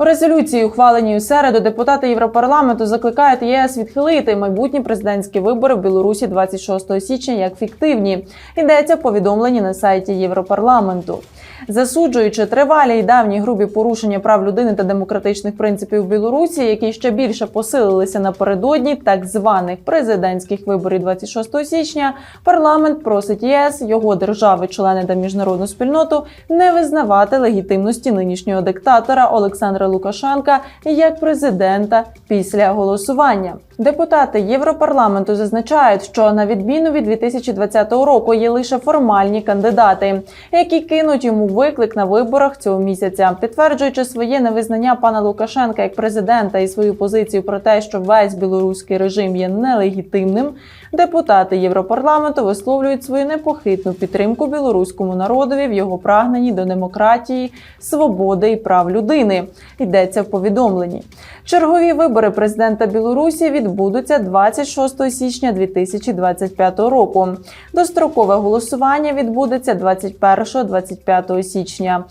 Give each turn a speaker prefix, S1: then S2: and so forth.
S1: У резолюції, ухваленій у середу, депутати Європарламенту закликають ЄС відхилити майбутні президентські вибори в Білорусі 26 січня як фіктивні. Йдеться в на сайті Європарламенту. Засуджуючи тривалі й давні грубі порушення прав людини та демократичних принципів Білорусі, які ще більше посилилися напередодні так званих президентських виборів 26 січня, парламент просить ЄС, його держави-члени та міжнародну спільноту не визнавати легітимності нинішнього диктатора Олександра Лукашенка як президента після голосування. Депутати Європарламенту зазначають, що на відміну від 2020 року є лише формальні кандидати, які кинуть йому виклик на виборах цього місяця, підтверджуючи своє невизнання пана Лукашенка як президента і свою позицію про те, що весь білоруський режим є нелегітимним. Депутати Європарламенту висловлюють свою непохитну підтримку білоруському народові в його прагненні до демократії, свободи і прав людини. Йдеться в повідомленні. Чергові вибори президента Білорусі відбудуться 26 січня 2025 року. Дострокове голосування відбудеться 21-25 січня.